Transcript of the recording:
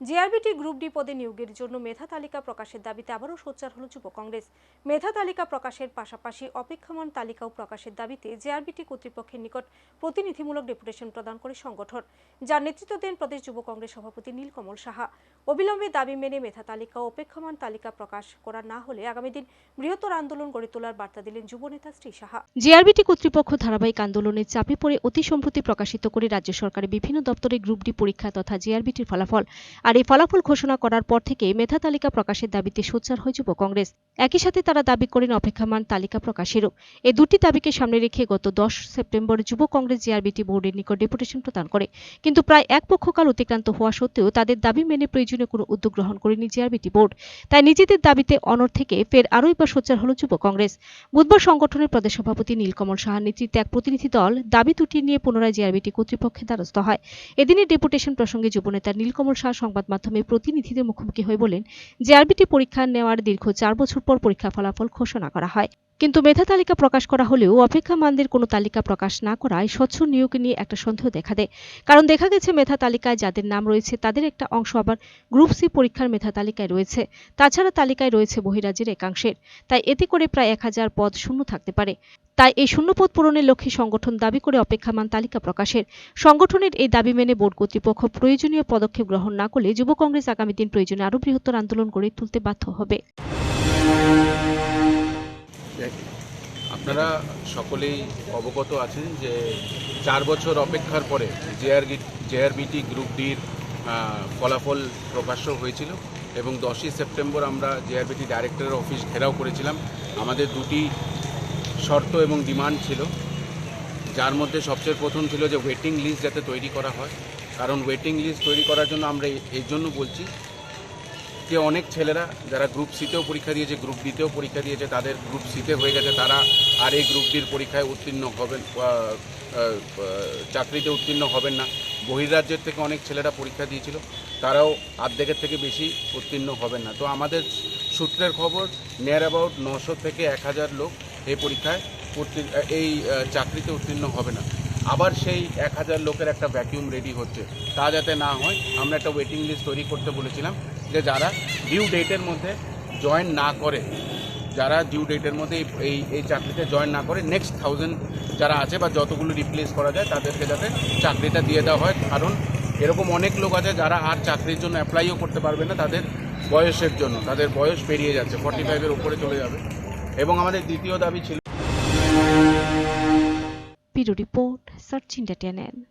GRBT group D পদে নিয়োগের জন্য মেধা তালিকা প্রকাশের দাবিতে আবারও সোচ্চার হল যুব কংগ্রেস। মেধা তালিকা প্রকাশের পাশাপাশি অপেক্ষমান তালিকাও প্রকাশের দাবিতে জেআরবিটি কর্তৃপক্ষের নিকট প্রতিনিধিমূলক ডেপুটেশন প্রদান করে সংগঠন। যার নেতৃত্ব দেন প্রদেশ যুব কংগ্রেস সভাপতি নীলকমল সাহা। অবিলম্বে দাবি মেনে মেধা তালিকা ও অপেক্ষমান তালিকা প্রকাশ করা না হলে আগামী দিন বৃহত্তর আন্দোলন গড়ে তোলার বার্তা দিলেন যুবনেতা শ্রী সাহা। জেআরবিটি কর্তৃপক্ষ ধারাবাহিক আন্দোলনের চাপে পড়ে অতি সম্প্রতি প্রকাশিত করে রাজ্য সরকারের বিভিন্ন দপ্তরে গ্রুপ ডি পরীক্ষা তথা জেআরবিটির ফলাফল। আর এই ফলাফল ঘোষণা করার পর থেকে মেধা তালিকা প্রকাশের দাবিতে সোচ্চার হয় যুব কংগ্রেস। একই সাথে তারা দাবি করেন অপেক্ষামান তালিকা প্রকাশেরও। এই দুটি দাবিকে সামনে রেখে গত দশ সেপ্টেম্বর যুব কংগ্রেস জেআরবিটি বোর্ডের নিকট ডেপুটেশন প্রদান করে। কিন্তু প্রায় এক পক্ষকাল অতিক্রান্ত হওয়া সত্ত্বেও তাদের দাবি মেনে প্রয়োজনীয় কোনো উদ্যোগ গ্রহণ করেনি জেআরবিটি বোর্ড। তাই নিজেদের দাবিতে অনর থেকে ফের আরও একবার সোচ্চার হল যুব কংগ্রেস। বুধবার সংগঠনের প্রদেশ সভাপতি নীলকমল সাহার নেতৃত্বে এক প্রতিনিধি দল দাবি দুটি নিয়ে পুনরায় জেআরবিটি কর্তৃপক্ষের দ্বারস্থ হয়। এদিনের ডেপুটেশন প্রসঙ্গে যুবনেতা নীলকমল সাহা সংবাদ মাধ্যমে প্রতিনিধিদের মুখোমুখি হয়ে বলেন জেআরবিটি পরীক্ষা নেওয়ার দীর্ঘ চার বছর পর পরীক্ষা ফলাফল ঘোষণা করা হয়। কিন্তু মেধা তালিকা প্রকাশ করা হলেও অপেক্ষা মানদের কোনো তালিকা প্রকাশ না করায় স্বচ্ছ নিয়োগ নিয়ে একটা সন্দেহ দেখা দেয়। কারণ দেখা গেছে মেধা তালিকায় যাদের নাম রয়েছে, তাদের একটা অংশ আবার গ্রুপ সি পরীক্ষার মেধা তালিকায় রয়েছে। তাছাড়া তালিকায় রয়েছে বহিরাজ্যের একাংশের। তাই এতে করে প্রায় এক হাজার পদ শূন্য থাকতে পারে। তাই এই শূন্যপদ পূরণের লক্ষ্যে সংগঠন দাবি করে অপেক্ষামান তালিকা প্রকাশের। সংগঠনের এই দাবি মেনে বোর্ড কর্তৃপক্ষ প্রয়োজনীয় পদক্ষেপ গ্রহণ না করলে যুব কংগ্রেস আগামী দিন প্রয়োজনে আরও বৃহত্তর আন্দোলন গড়ে তুলতে বাধ্য হবে। আপনারা সকলেই অবগত আছেন যে চার বছর অপেক্ষার পরে জেআর জেআরবিটি গ্রুপ ডির ফলাফল প্রকাশ্য হয়েছিল এবং দশই সেপ্টেম্বর আমরা জেআরবিটি ডাইরেক্টরের অফিস ঘেরাও করেছিলাম। আমাদের দুটি শর্ত এবং ডিমান্ড ছিল। যার মধ্যে সবচেয়ে প্রথম ছিল যে ওয়েটিং লিস্ট যাতে তৈরি করা হয়। কারণ ওয়েটিং লিস্ট তৈরি করার জন্য আমরা এর জন্য বলছি যে অনেক ছেলেরা যারা গ্রুপ সিতেও পরীক্ষা দিয়েছে গ্রুপ ডিতেও পরীক্ষা দিয়েছে, তাদের গ্রুপ সিতে হয়ে গেছে, তারা আর এই গ্রুপ ডির পরীক্ষায় উত্তীর্ণ হবেন চাকরিতে উত্তীর্ণ হবেন না। বহির্রাজ্যের থেকে অনেক ছেলেরা পরীক্ষা দিয়েছিল, তারাও অর্ধেকের থেকে বেশি উত্তীর্ণ হবেন না। তো আমাদের সূত্রের খবর নিয়ার অ্যাবাউট নশো থেকে এক হাজার লোক এই পরীক্ষায় এই চাকরিতে উত্তীর্ণ হবে না। আবার সেই এক হাজার লোকের একটা ভ্যাকিউম রেডি হচ্ছে। তা যাতে না হয়, আমরা একটা ওয়েটিং লিস্ট তৈরি করতে বলেছিলাম যে যারা ডিউ ডেটের মধ্যে জয়েন না করে, যারা ডিউ ডেটের মধ্যে এই- এই চাকরিতে জয়েন না করে নেক্সট থাউজেন্ড যারা আছে বা যতগুলো রিপ্লেস করা যায়, তাদেরকে যাতে চাকরিটা দিয়ে দেওয়া হয়। কারণ এরকম অনেক লোক আছে যারা আর চাকরির জন্য অ্যাপ্লাইও করতে পারবে না, তাদের বয়সের জন্য। তাদের বয়স পেরিয়ে যাচ্ছে ফর্টি ফাইভের উপরে চলে যাবে। এবং আমাদের দ্বিতীয় দাবি ছিল Video Report, Sachin Datianen.